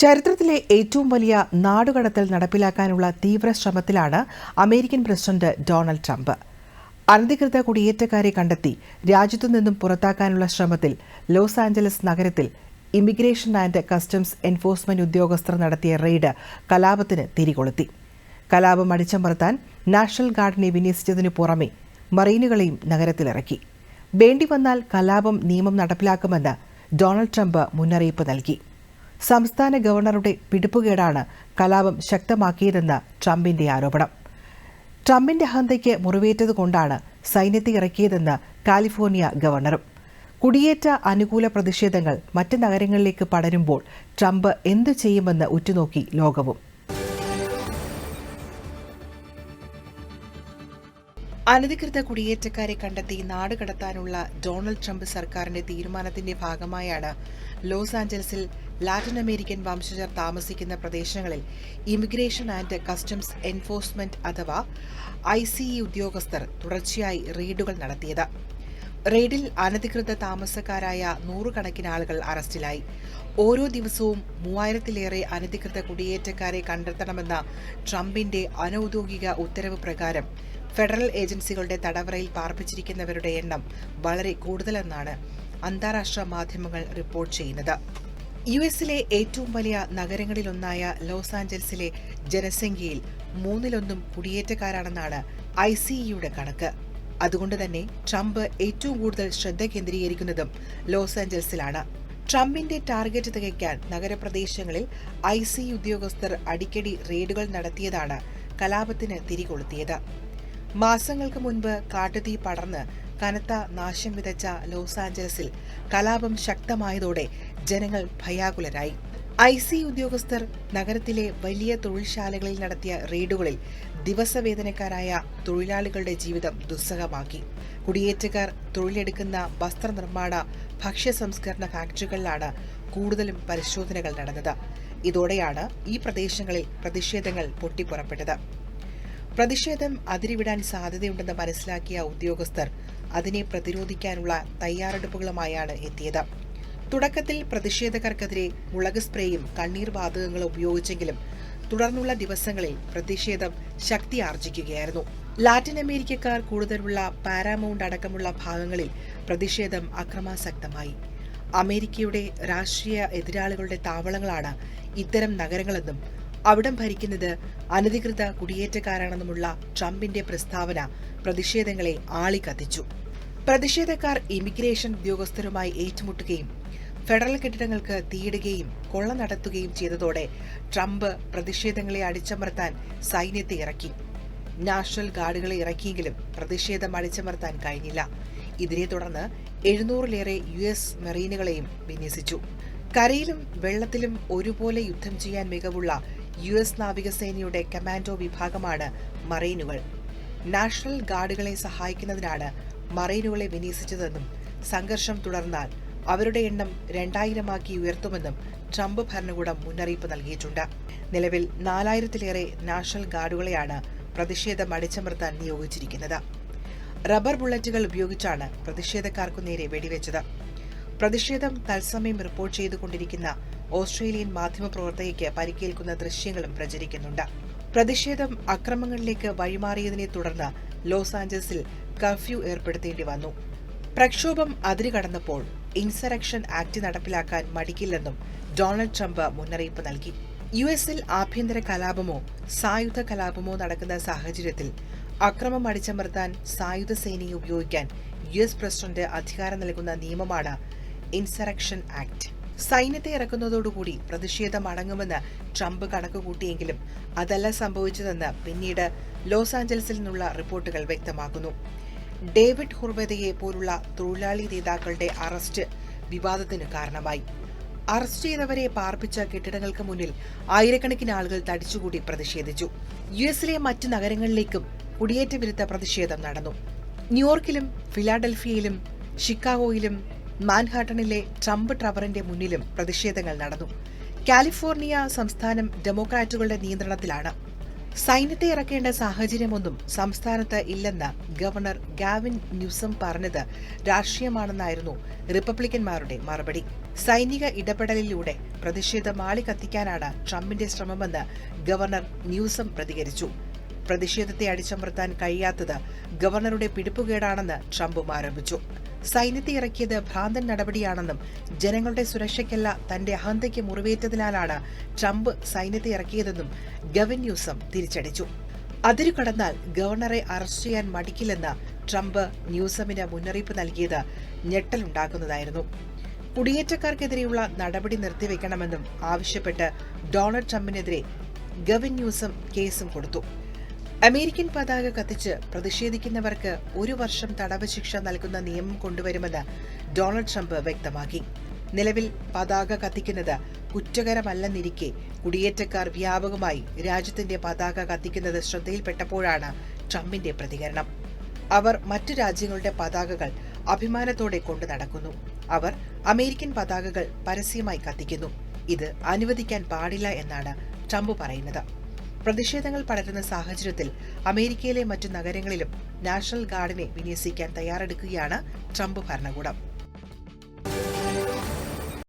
ചരിത്രത്തിലെ ഏറ്റവും വലിയ നാടുകടത്തൽ നടപ്പിലാക്കാനുള്ള തീവ്ര ശ്രമത്തിലാണ് അമേരിക്കൻ പ്രസിഡന്റ് ഡൊണാൾഡ് ട്രംപ്. അനധികൃത കുടിയേറ്റക്കാരെ കണ്ടെത്തി രാജ്യത്തു നിന്നും പുറത്താക്കാനുള്ള ശ്രമത്തിൽ ലോസ് ആഞ്ചലസ് നഗരത്തിൽ ഇമിഗ്രേഷൻ ആൻഡ് കസ്റ്റംസ് എൻഫോഴ്സ്മെന്റ് ഉദ്യോഗസ്ഥർ നടത്തിയ റെയ്ഡ് കലാപത്തിന് തിരികൊളുത്തി. കലാപം അടിച്ചമർത്താൻ നാഷണൽ ഗാർഡിനെ വിന്യസിച്ചതിനു പുറമെ മറീനുകളെയും നഗരത്തിലിറക്കി. വേണ്ടി വന്നാൽ കലാപം നിയമം നടപ്പിലാക്കുമെന്ന് ഡൊണാൾഡ് ട്രംപ് മുന്നറിയിപ്പ് നൽകി. സംസ്ഥാന ഗവർണറുടെ പിടിപ്പുകേടാണ് കലാപം ശക്തമാക്കിയതെന്ന് ട്രംപിന്റെ ആരോപണം. ട്രംപിന്റെ അഹന്തയ്ക്ക് മുറിവേറ്റതുകൊണ്ടാണ് സൈന്യത്തെ ഇറക്കിയതെന്ന് കാലിഫോർണിയ ഗവർണറും. കുടിയേറ്റ അനുകൂല പ്രതിഷേധങ്ങൾ മറ്റ് നഗരങ്ങളിലേക്ക് പടരുമ്പോൾ ട്രംപ് എന്തു ചെയ്യുമെന്ന് ഉറ്റുനോക്കി ലോകവും. അനധികൃത കുടിയേറ്റക്കാരെ കണ്ടെത്തി നാട് കടത്താനുള്ള ഡൊണാൾഡ് ട്രംപ് സർക്കാരിന്റെ തീരുമാനത്തിന്റെ ഭാഗമായാണ് ലോസ് ആഞ്ചലസിൽ ലാറ്റിൻ അമേരിക്കൻ വംശജർ താമസിക്കുന്ന പ്രദേശങ്ങളിൽ ഇമിഗ്രേഷൻ ആൻഡ് കസ്റ്റംസ് എൻഫോഴ്സ്മെന്റ് അഥവാ ഐ ഉദ്യോഗസ്ഥർ തുടർച്ചയായി റെയ്ഡുകൾ നടത്തിയത്. റെയ്ഡിൽ അനധികൃത താമസക്കാരായ നൂറുകണക്കിന് ആളുകൾ അറസ്റ്റിലായി. ഓരോ ദിവസവും മൂവായിരത്തിലേറെ അനധികൃത കുടിയേറ്റക്കാരെ കണ്ടെത്തണമെന്ന ട്രംപിന്റെ അനൌദ്യോഗിക ഉത്തരവ് പ്രകാരം ഫെഡറൽ ഏജൻസികളുടെ തടവറയിൽ പാർപ്പിച്ചിരിക്കുന്നവരുടെ എണ്ണം വളരെ കൂടുതലെന്നാണ് അന്താരാഷ്ട്ര മാധ്യമങ്ങൾ റിപ്പോർട്ട് ചെയ്യുന്നത്. യു എസിലെ ഏറ്റവും വലിയ നഗരങ്ങളിലൊന്നായ ലോസ് ആഞ്ചൽസിലെ ജനസംഖ്യയിൽ മൂന്നിലൊന്നും കുടിയേറ്റക്കാരാണെന്നാണ് ഐ സിഇയുടെ കണക്ക്. അതുകൊണ്ട് തന്നെ ട്രംപ് ഏറ്റവും കൂടുതൽ ശ്രദ്ധ കേന്ദ്രീകരിക്കുന്നതും ലോസ് ആഞ്ചൽസിലാണ്. ട്രംപിന്റെ ടാർഗറ്റ് തികയ്ക്കാൻ നഗരപ്രദേശങ്ങളിൽ ഐ സി ഉദ്യോഗസ്ഥർ അടിക്കടി റെയ്ഡുകൾ നടത്തിയതാണ് കലാപത്തിന് തിരികൊളുത്തിയത്. മാസങ്ങൾക്ക് മുൻപ് കാട്ടുതീ പടർന്ന് കനത്ത നാശം വിതച്ച ലോസ് ആഞ്ചലസിൽ കലാപം ശക്തമായതോടെ ജനങ്ങൾ ഭയാകുലരായി. ഐ സി ഉദ്യോഗസ്ഥർ നഗരത്തിലെ വലിയ തൊഴിൽശാലകളിൽ നടത്തിയ റെയ്ഡുകളിൽ ദിവസവേതനക്കാരായ തൊഴിലാളികളുടെ ജീവിതം ദുസ്സഹമാക്കി. കുടിയേറ്റക്കാർ തൊഴിലെടുക്കുന്ന വസ്ത്രനിർമ്മാണ ഭക്ഷ്യ സംസ്കരണ ഫാക്ടറികളിലാണ് കൂടുതലും പരിശോധനകൾ നടന്നത്. ഇതോടെയാണ് ഈ പ്രദേശങ്ങളിൽ പ്രതിഷേധങ്ങൾ പൊട്ടിപ്പുറപ്പെട്ടത്. പ്രതിഷേധം അതിരിവിടാൻ സാധ്യതയുണ്ടെന്ന് മനസ്സിലാക്കിയ ഉദ്യോഗസ്ഥർ അതിനെ പ്രതിരോധിക്കാനുള്ള തയ്യാറെടുപ്പുകളുമായാണ് എത്തിയത്. തുടക്കത്തിൽ പ്രതിഷേധക്കാർക്കെതിരെ മുളക് സ്പ്രേയും കണ്ണീർ വാതകങ്ങളും ഉപയോഗിച്ചെങ്കിലും തുടർന്നുള്ള ദിവസങ്ങളിൽ പ്രതിഷേധം ശക്തി ആർജിക്കുകയായിരുന്നു. ലാറ്റിൻ അമേരിക്കക്കാർ കൂടുതലുള്ള പാരാമൗണ്ട് അടക്കമുള്ള ഭാഗങ്ങളിൽ പ്രതിഷേധം അക്രമാസക്തമായി. അമേരിക്കയുടെ രാഷ്ട്രീയ എതിരാളികളുടെ താവളങ്ങളാണ് ഇത്തരം നഗരങ്ങളെന്നും അവിടം ഭരിക്കുന്നത് അനധികൃത കുടിയേറ്റക്കാരാണെന്നുമുള്ള ട്രംപിന്റെ പ്രസ്താവന പ്രതിഷേധങ്ങളെ ആളിക്കത്തിച്ചു. പ്രതിഷേധക്കാർ ഇമിഗ്രേഷൻ ഉദ്യോഗസ്ഥരുമായി ഏറ്റുമുട്ടുകയും ഫെഡറൽ കെട്ടിടങ്ങൾക്ക് തീയിടുകയും കൊള്ള നടത്തുകയും ചെയ്തതോടെ ട്രംപ് പ്രതിഷേധങ്ങളെ അടിച്ചമർത്താൻ സൈന്യത്തെ ഇറക്കി. നാഷണൽ ഗാർഡുകളെ ഇറക്കിയെങ്കിലും പ്രതിഷേധം അടിച്ചമർത്താൻ കഴിഞ്ഞില്ല. ഇതിനെ തുടർന്ന് എഴുന്നൂറിലേറെ യു എസ് മെറീനുകളെയും വിന്യസിച്ചു. കരയിലും വെള്ളത്തിലും ഒരുപോലെ യുദ്ധം ചെയ്യാൻ മികവുള്ള യു എസ് നാവികസേനയുടെ കമാൻഡോ വിഭാഗമാണ് മറൈനുകൾ. നാഷണൽ ഗാർഡുകളെ സഹായിക്കുന്നതിനാണ് മറൈനുകളെ വിന്യസിച്ചതെന്നും സംഘർഷം തുടർന്നാൽ അവരുടെ എണ്ണം രണ്ടായിരമാക്കി ഉയർത്തുമെന്നും ട്രംപ് ഭരണകൂടം മുന്നറിയിപ്പ് നൽകിയിട്ടുണ്ട്. നിലവിൽ നാലായിരത്തിലേറെ നാഷണൽ ഗാർഡുകളെയാണ് പ്രതിഷേധം അടിച്ചമർത്താൻ നിയോഗിച്ചിരിക്കുന്നത്. റബ്ബർ ബുള്ളറ്റുകൾ ഉപയോഗിച്ചാണ് പ്രതിഷേധക്കാർക്കു നേരെ വെടിവെച്ചത്. പ്രതിഷേധം തത്സമയം റിപ്പോർട്ട് ചെയ്തുകൊണ്ടിരിക്കുന്ന ഓസ്ട്രേലിയൻ മാധ്യമപ്രവർത്തകയ്ക്ക് പരിക്കേൽക്കുന്ന ദൃശ്യങ്ങളും പ്രചരിക്കുന്നുണ്ട്. പ്രതിഷേധം അക്രമങ്ങളിലേക്ക് വഴിമാറിയതിനെ തുടർന്ന് ലോസ് ആഞ്ചൽസിൽ കർഫ്യൂ ഏർപ്പെടുത്തേണ്ടി വന്നു. പ്രക്ഷോഭം അതിരുകടന്നപ്പോൾ ഇൻസറക്ഷൻ ആക്ട് നടപ്പിലാക്കാൻ മടിക്കില്ലെന്നും ഡൊണാൾഡ് ട്രംപ് മുന്നറിയിപ്പ് നൽകി. യു എസിൽ ആഭ്യന്തര കലാപമോ സായുധ കലാപമോ നടക്കുന്ന സാഹചര്യത്തിൽ അക്രമം അടിച്ചമർത്താൻ സായുധ സേനയെ ഉപയോഗിക്കാൻ യു എസ് പ്രസിഡന്റ് അധികാരം നൽകുന്ന നിയമമാണ് ഇൻസറക്ഷൻ ആക്ട്. സൈന്യത്തെ ഇറക്കുന്നതോടുകൂടി പ്രതിഷേധം അടങ്ങുമെന്ന് ട്രംപ് കണക്കുകൂട്ടിയെങ്കിലും അതല്ല സംഭവിച്ചതെന്ന് പിന്നീട് ലോസ് ആഞ്ചൽസിൽ നിന്നുള്ള റിപ്പോർട്ടുകൾ വ്യക്തമാക്കുന്നു. ഡേവിഡ് ഹുർവെദയെ പോലുള്ള തൊഴിലാളി നേതാക്കളുടെ അറസ്റ്റ് വിവാദത്തിന് കാരണമായി. അറസ്റ്റ് ചെയ്തവരെ പാർപ്പിച്ച കെട്ടിടങ്ങൾക്ക് മുന്നിൽ ആയിരക്കണക്കിന് ആളുകൾ തടിച്ചുകൂടി പ്രതിഷേധിച്ചു. യു എസിലെ മറ്റ് നഗരങ്ങളിലേക്കും കുടിയേറ്റ വിരുദ്ധ പ്രതിഷേധം നടന്നു. ന്യൂയോർക്കിലും ഫിലാഡൽഫിയയിലും ഷിക്കാഗോയിലും മാൻഹാട്ടണിലെ ട്രംപ് ടവറിന്റെ മുന്നിലും പ്രതിഷേധങ്ങൾ നടന്നു. കാലിഫോർണിയ സംസ്ഥാനം ഡെമോക്രാറ്റുകളുടെ നിയന്ത്രണത്തിലാണ്. സൈന്യത്തെ ഇറക്കേണ്ട സാഹചര്യമൊന്നും സംസ്ഥാനത്ത് ഇല്ലെന്ന് ഗവർണർ ഗാവിൻ ന്യൂസം പറഞ്ഞത് രാഷ്ട്രീയമാണെന്നായിരുന്നു റിപ്പബ്ലിക്കന്മാരുടെ മറുപടി. സൈനിക ഇടപെടലിലൂടെ പ്രതിഷേധം ആളി കത്തിക്കാനാണ് ട്രംപിന്റെ ശ്രമമെന്ന് ഗവർണർ ന്യൂസം പ്രതികരിച്ചു. പ്രതിഷേധത്തെ അടിച്ചമർത്താൻ കഴിയാത്തത് ഗവർണറുടെ പിടിപ്പുകേടാണെന്ന് ട്രംപും ആരോപിച്ചു. സൈന്യത്തെ ഇറക്കിയത് ഭ്രാന്തൻ നടപടിയാണെന്നും ജനങ്ങളുടെ സുരക്ഷയ്ക്കല്ല തന്റെ അഹന്തയ്ക്ക് മുറിവേറ്റതിനാലാണ് ട്രംപ് സൈന്യത്തെ ഇറക്കിയതെന്നും ഗവൻ ന്യൂസം തിരിച്ചടിച്ചു. അതിരു കടന്നാൽ ഗവർണറെ അറസ്റ്റ് ചെയ്യാൻ മടിക്കില്ലെന്ന് ട്രംപ് ന്യൂസമിന് മുന്നറിയിപ്പ് നൽകിയത് ഞെട്ടലുണ്ടാക്കുന്നതായിരുന്നു. കുടിയേറ്റക്കാർക്കെതിരെയുള്ള നടപടി നിർത്തിവെക്കണമെന്നും ആവശ്യപ്പെട്ട് ഡൊണാൾഡ് ട്രംപിനെതിരെ ഗവൻ ന്യൂസം കേസും കൊടുത്തു. അമേരിക്കൻ പതാക കത്തിച്ച് പ്രതിഷേധിക്കുന്നവർക്ക് ഒരു വർഷം തടവ് ശിക്ഷ നൽകുന്ന നിയമം കൊണ്ടുവരുമെന്ന് ഡൊണാൾഡ് ട്രംപ് വ്യക്തമാക്കി. നിലവിൽ പതാക കത്തിക്കുന്നത് കുറ്റകരമല്ലെന്നിരിക്കെ കുടിയേറ്റക്കാർ വ്യാപകമായി രാജ്യത്തിന്റെ പതാക കത്തിക്കുന്നത് ശ്രദ്ധയിൽപ്പെട്ടപ്പോഴാണ് ട്രംപിന്റെ പ്രതികരണം. അവർ മറ്റു രാജ്യങ്ങളുടെ പതാകകൾ അഭിമാനത്തോടെ കൊണ്ടു നടക്കുന്നു. അവർ അമേരിക്കൻ പതാകകൾ പരസ്യമായി കത്തിക്കുന്നു. ഇത് അനുവദിക്കാൻ പാടില്ല എന്നാണ് ട്രംപ് പറയുന്നത്. പ്രതിഷേധങ്ങൾ പടരുന്ന സാഹചര്യത്തിൽ അമേരിക്കയിലെ മറ്റു നഗരങ്ങളിലും നാഷണൽ ഗാർഡിനെ വിന്യസിക്കാൻ തയ്യാറെടുക്കുകയാണ് ട്രംപ് ഭരണകൂടം.